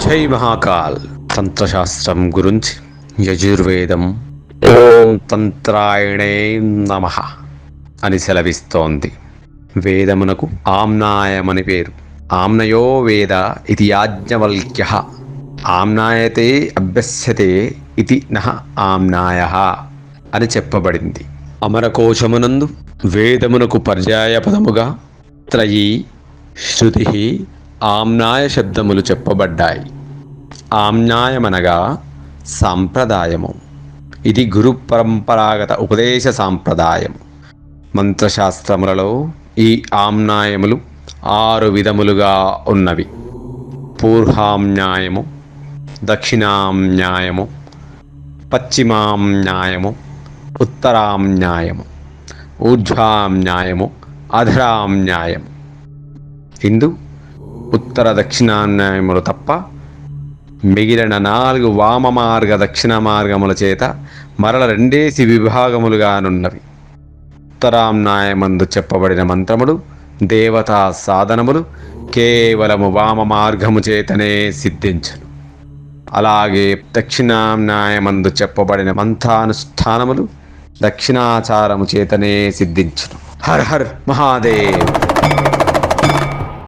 జై మహాకాల్ తంత్రశాస్త్రం గురించి యజుర్వేదం ఓం తంత్రాయణే నమ అని సెలవిస్తోంది. వేదమునకు ఆమ్నాయమని పేరు. ఆమ్నయో వేద ఇది యాజ్ఞవల్క్య। ఆమ్నాయతే అభ్యస్యతే ఇది నహ ఆమ్నాయ అని చెప్పబడింది. అమరకోశమునందు వేదమునకు పర్యాయ పదముగా త్రయీ శృతి ఆమ్నాయ శబ్దములు చెప్పబడ్డాయి. ఆమ్నాయమనగా సాంప్రదాయము. ఇది గురు పరంపరాగత ఉపదేశ సాంప్రదాయం మంత్రశాస్త్రములలో ఈ ఆమ్నాయములు ఆరు విధములుగా ఉన్నవి. పూర్వామ్నాయము దక్షిణామ్నాయము పశ్చిమామ్నాయము ఉత్తరామ్నాయము ఊర్ధ్వామ్నాయము అధరామ్నాయము. హిందూ ఉత్తర దక్షిణాన్యాయములు తప్ప మిగిలిన నాలుగు వామ మార్గ దక్షిణ మార్గముల చేత మరల రెండేసి విభాగములుగానున్నవి ఉత్తరాంనాయమందు చెప్పబడిన మంత్రములు దేవతా సాధనములు కేవలము వామ మార్గము చేతనే సిద్ధించను అలాగే దక్షిణాంనాయమందు చెప్పబడిన మంత్రానుష్ఠానములు దక్షిణాచారము చేతనే సిద్ధించును హర్ హర్ మహాదేవ్